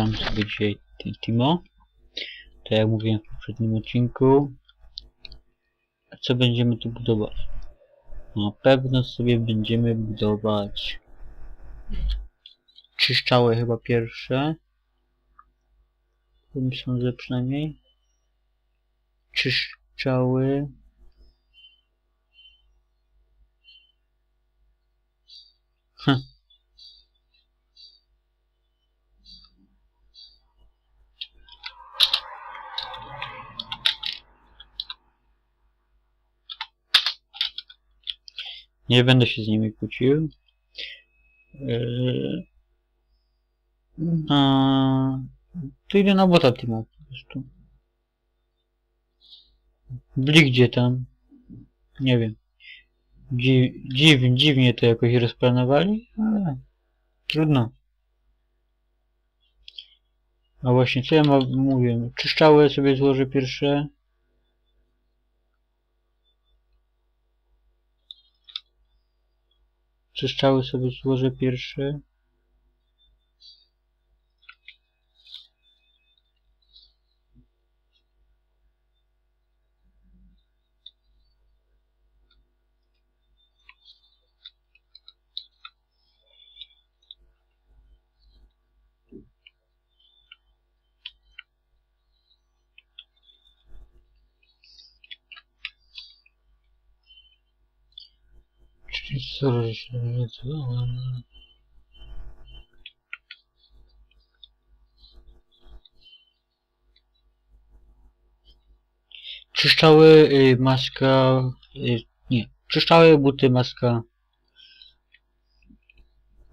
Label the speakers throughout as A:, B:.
A: zagram sobie dzisiaj Ti- Timo. Tak jak mówiłem w poprzednim odcinku. Co będziemy tu budować? Na pewno sobie będziemy budować czyszczały chyba pierwsze. Myślę, że przynajmniej czyszczały. Nie będę się z nimi kłócił. Yy... A... To idę na bota teamu po prostu. Byli gdzie tam? Nie wiem. Dziw, dziw, dziwnie to jakoś rozplanowali, ale trudno. A właśnie, co ja mówię? Czyszczały sobie złożę pierwsze. Czyszczały sobie złożę pierwsze. Czyszczały y, maska... Y, nie. Czyszczały buty, maska.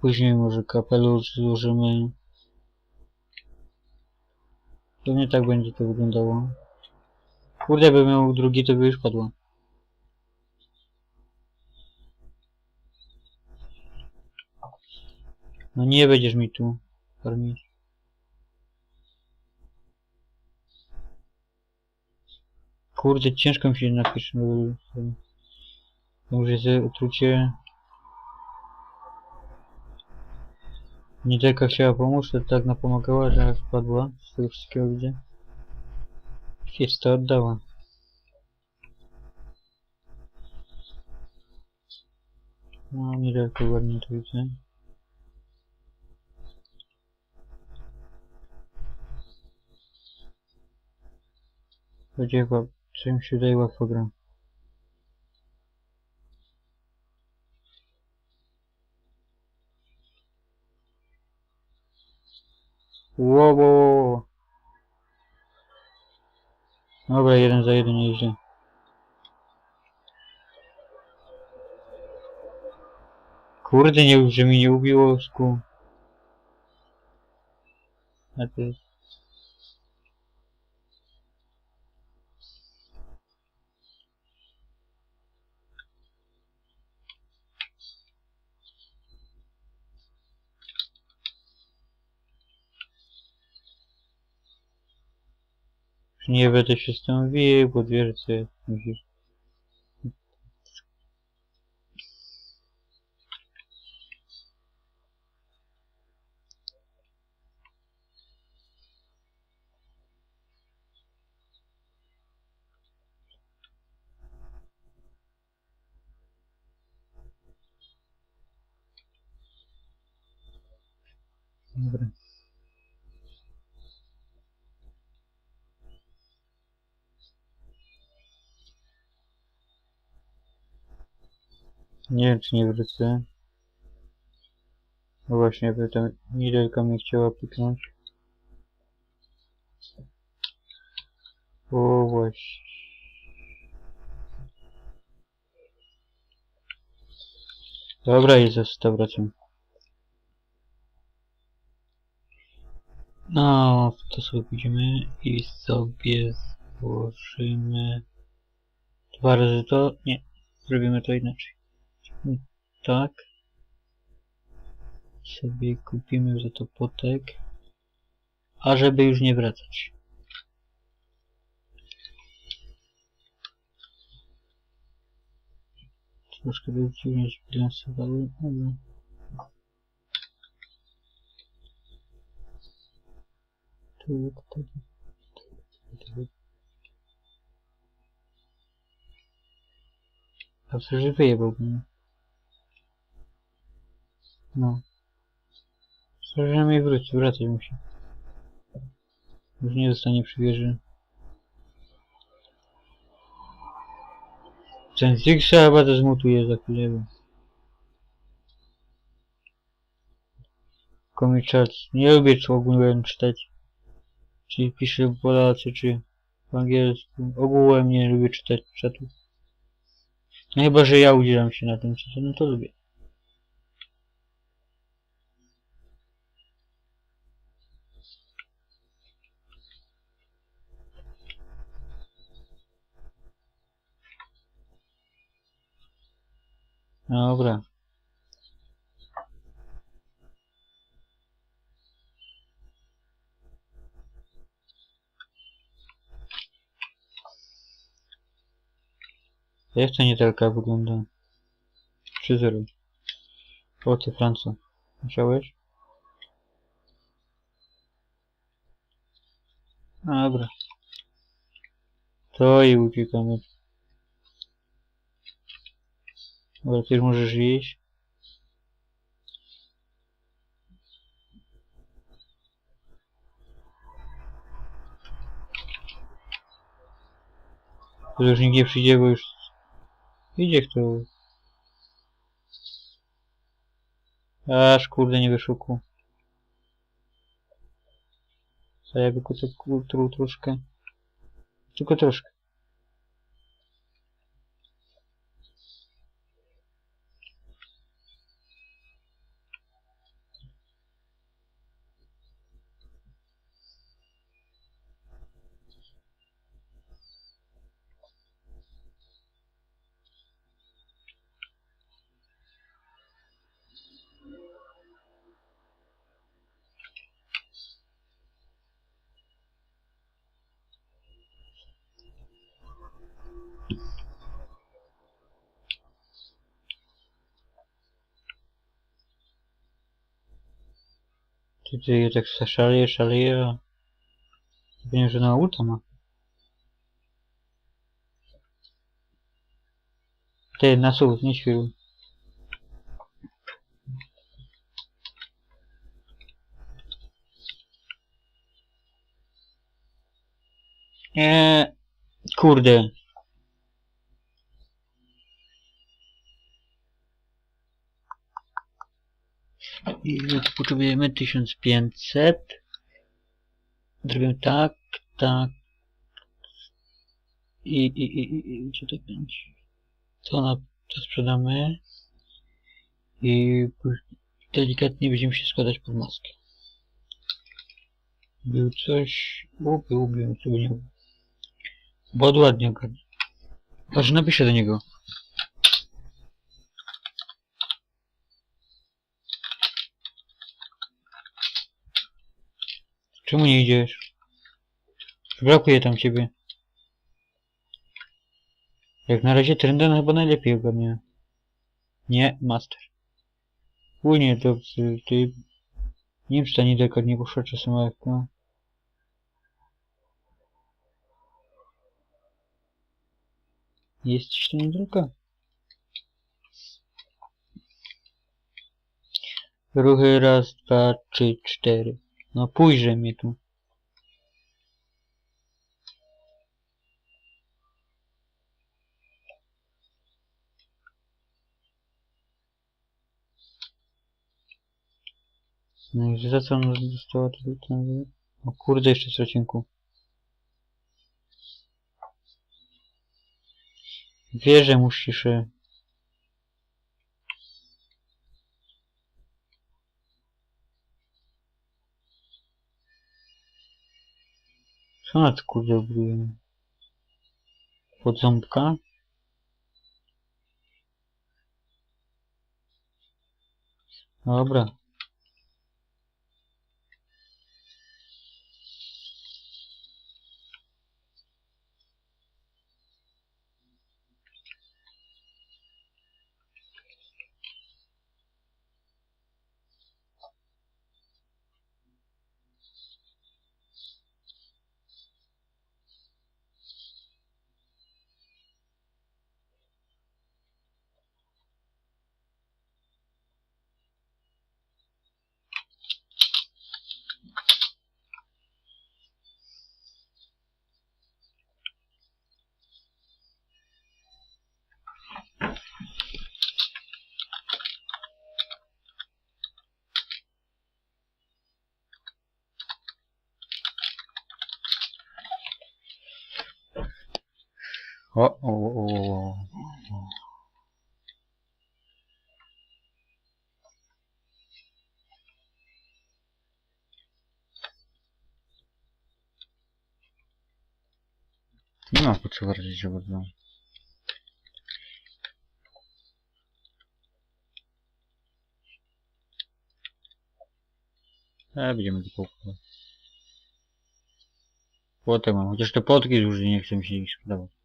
A: Później może kapelusz złożymy. Pewnie tak będzie to wyglądało. Kurde, by miał drugi, to by już padło. Mi tu farmić. Kurde, ciężko mi się napisze. Może jest otrucie. Niedzielka chciała pomóc, to tak napomagała, że aż wpadła. Z tego wszystkiego widzę. Jest to oddała. No, niedzielka ładnie to widzę. Chyba, co mi się wydaje, łatwo gra. Ło, ło, ło. Dobra, jeden za jeden jeździ. Kurde, nie, że mi nie ubiło to jest... Nie będę się z tym wił, bo dwie musisz. Dobra. Nie wiem czy nie wrócę. No właśnie, by tam Nidelka mnie chciała piknąć. O właśnie. Dobra, i z wracam. No, to sobie pójdziemy i sobie złożymy dwa razy to. Nie, zrobimy to inaczej. Tak. Sobie kupimy za to potek. A żeby już nie wracać. Troszkę by dziwnie się bilansowały, ale... A co, że wyjebał mnie? No. Że mnie wróci, wracać musi. Już nie zostanie przy wieży. Ten Zigsa chyba to zmutuje za chwilę. bo-. Nie lubię co ogólnie czytać. Czy piszę Polacy, czy po angielsku. Ogółem nie lubię czytać czatu. No chyba, że ja udzielam się na tym czacie, no to lubię. Dobra. Jak ta niedelka wygląda? 3-0. O ty Franco. Musiałeś? Dobra. To i uciekamy. Dobra, ty już możesz iść. To już nikt nie przyjdzie, bo już idzie kto. Aż kurde nie wyszuku. To kulturu troszkę. Tylko troszkę. Ty, ty tak szaleje, szaleje. Wiem, że na ulta ma. Ty, na słów, nie. Eee, kurde. I potrzebujemy 1500. Zrobimy tak, tak. I, i, i, i, gdzie to będzie? To na to sprzedamy. I delikatnie będziemy się składać pod maskę. Był coś... O, był, był, co by nie było. Bo ładnie ogarnie. Aż napiszę do niego. Czemu nie idziesz? Brakuje tam ciebie. Jak na razie Trenden chyba najlepiej ogarnia. Nie, Master. Płynie to ty. Nie wiem, czy ta nie poszła czasem lekko. Jest ci ta niedelka? Ruchy raz, dwa, trzy, cztery. No pójrze mnie tu. No i za co ona została tutaj. O kurde, jeszcze stracinku. Wierzę musisz... Co tu kurde buduje? Pod? Dobra. O, o, o, o. Nie ma potrzeby radzić bardzo. E, będziemy tu poukładać. Płotek mam, chociaż te płotki już nie chcę mi się ich sprzedawać.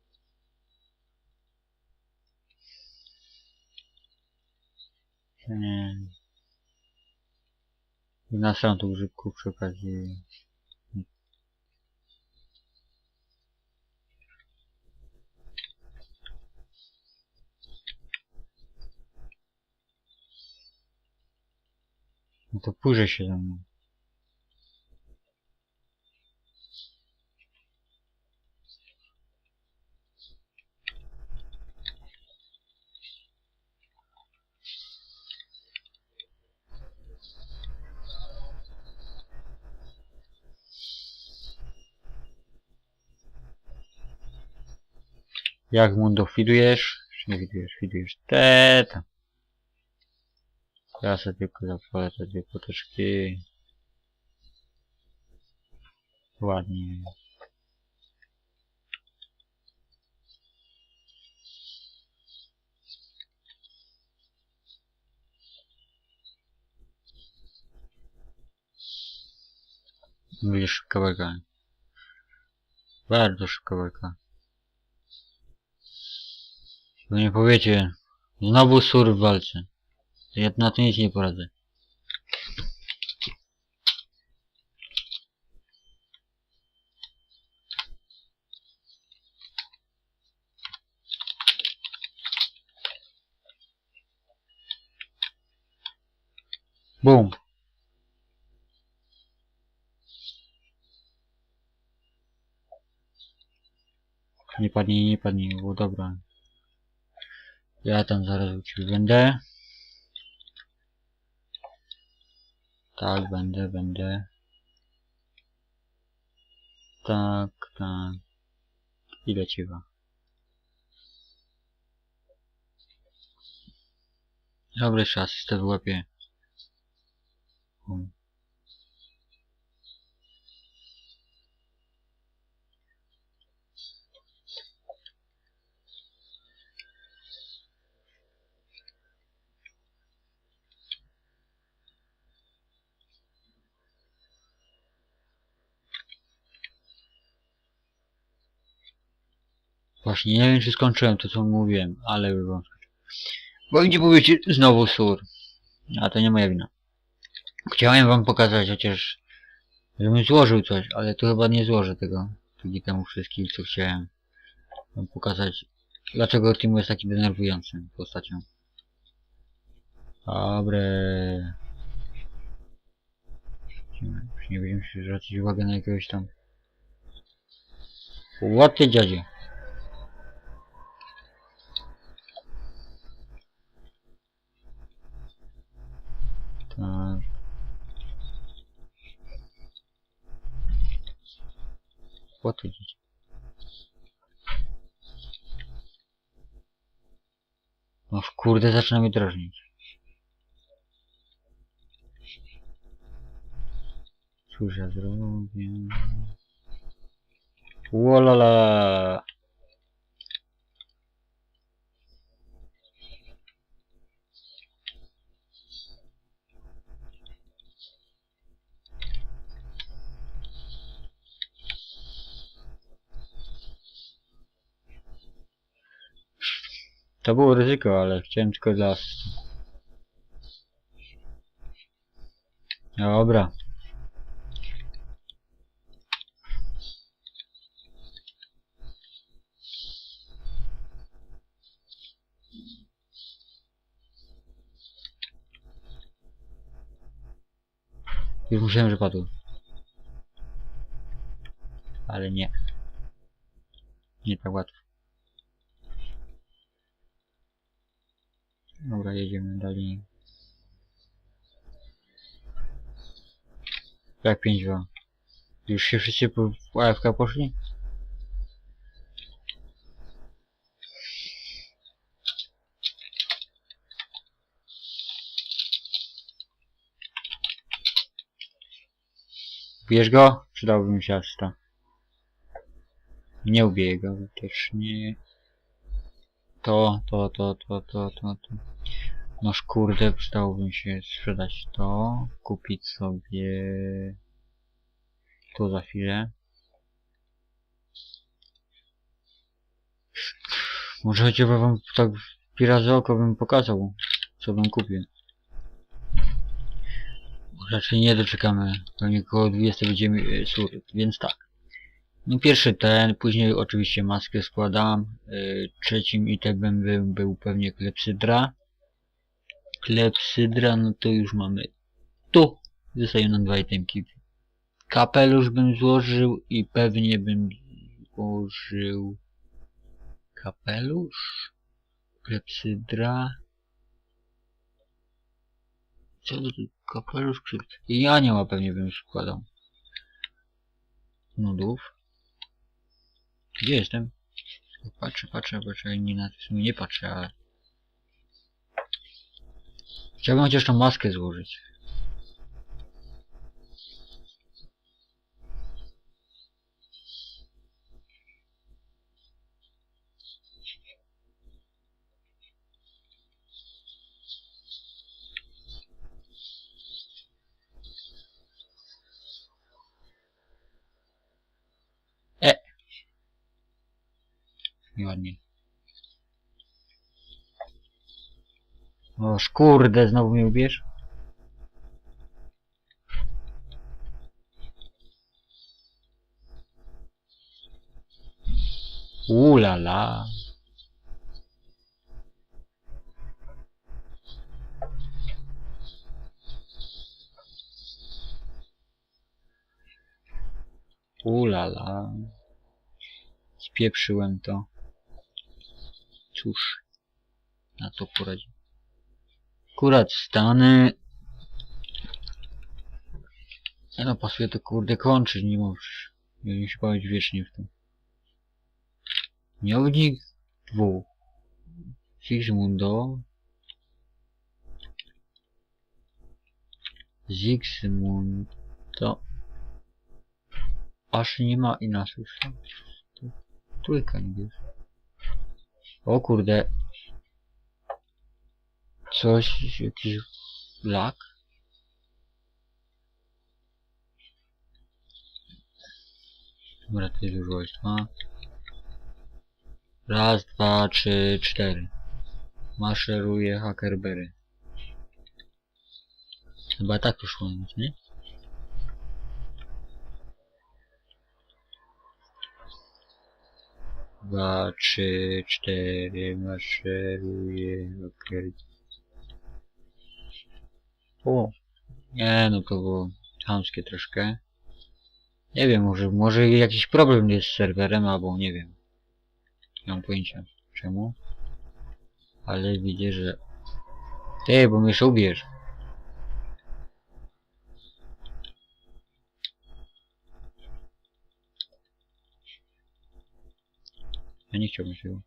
A: Nie. I na tu grzybku przy okazji. No to pójrzę się ze mną. Jak mundo widujesz? Czy nie widujesz? Widujesz te tam. Ja sobie tylko zapalę te dwie poteczki. Ładnie. Mówisz szybka beka. Bardzo szybka beka. To nie powiecie. Znowu sur w walce. Ja na to nic nie poradzę. Bum. Nie padnie, nie padnie, było dobra. Ja tam zaraz u będę. Tak, będę, będę. Tak, tak. I leciwa. Dobra, jeszcze asystę wyłapię. Um. Właśnie nie wiem czy skończyłem to co mówiłem, ale wam Bo idzie powiedzieć znowu sur. A to nie moja wina. Chciałem wam pokazać chociaż żebym złożył coś, ale tu chyba nie złożę tego. Dzięki temu wszystkim co chciałem wam pokazać. Dlaczego Timo jest taki denerwujący postacią. Dobre. Już nie będziemy się zwracać uwagę na jakiegoś tam. Ładny dziadzie. Tak. Dziadzie. No kurde zaczyna mnie drażnić. Cóż ja zrobię? To było ryzyko, ale chciałem tylko dla... Dobra. Już myślałem, że padł. Ale nie. Nie tak łatwo. Dobra, jedziemy dalej. Tak, 5-2. Już się wszyscy po AFK poszli? Bierz go? Przydałby mi się asta. Nie ubiję go, też nie... To, to, to, to, to, to, to. Noż kurde, przydałoby mi się sprzedać to. Kupić sobie... To za chwilę. Może chociaż wam tak w razy oko bym pokazał, co bym kupił. Raczej nie doczekamy, pewnie około 20 będziemy e, sur, więc tak. No pierwszy ten, później oczywiście maskę składam. Yy, trzecim itemem był, był pewnie klepsydra. Klepsydra, no to już mamy tu. Zostają nam dwa itemki. Kapelusz bym złożył i pewnie bym złożył kapelusz, klepsydra. Co to? Kapelusz, klepsydra. I anioła pewnie bym składał. Nudów. Gdzie jestem? Patrzę, patrzę, patrzę, nie na sumie nie patrzę, ale... Chciałbym chociaż tą maskę złożyć. E! O znowu mnie ubierz? Ulala. Ulala. Spieprzyłem to. Cóż, na to poradzi. Akurat stany. No pasuje to kurde kończyć, nie możesz. Nie się bawić wiecznie w tym. Miownik dwóch. Sigismundo. To. Aż nie ma inaczej. Trójka nie jest. O kurde. Coś, jakiś lak? Dobra, jest już dwa. Raz, dwa, trzy, cztery. Maszeruje Hackerberry. Chyba tak to szło, nie? Dwa, trzy, cztery, maszeruje Hackerberry. O, nie no to było chamskie troszkę. Nie wiem, może, może jakiś problem jest z serwerem, albo nie wiem. Nie mam pojęcia czemu. Ale widzę, że... Ty, bo mnie ubierz. Ja nie chciałbym się...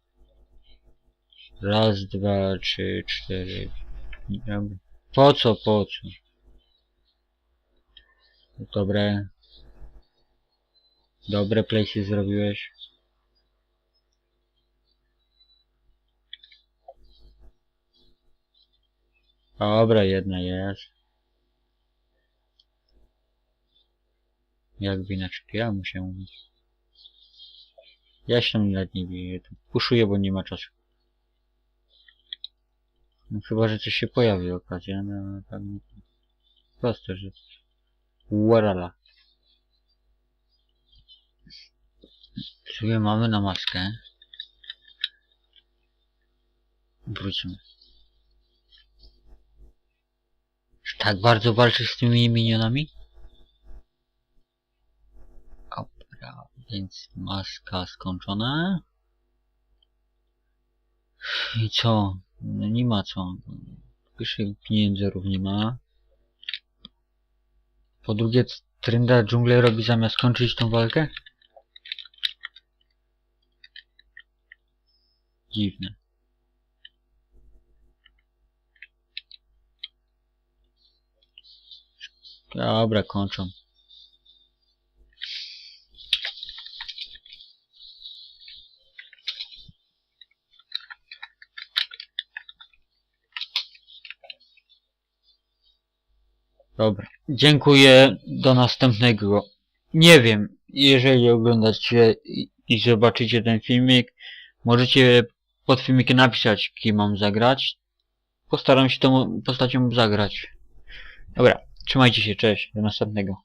A: Raz, dwa, trzy, cztery... Dobra. Po co, po co? Dobre. Dobre place'y zrobiłeś. Dobra, jedna jest. Jakby inaczej to ja musiał mówić. Ja się tam nawet nie biję. Puszuję, bo nie ma czasu. No chyba, że coś się pojawi okazja, no tak no, proste, że... Warala. Sobie mamy na maskę. Wrócimy. Czy tak bardzo walczysz z tymi minionami? Dobra, więc maska skończona. I co? No nie ma co. Pisze pieniędzy równie ma. Po drugie, Trynda dżunglę robi zamiast kończyć tą walkę? Dziwne. Dobra, kończą. Dobra. Dziękuję. Do następnego. Nie wiem, jeżeli oglądacie i, zobaczycie ten filmik, możecie pod filmikiem napisać, kim mam zagrać. Postaram się tą postacią zagrać. Dobra, trzymajcie się, cześć, do następnego.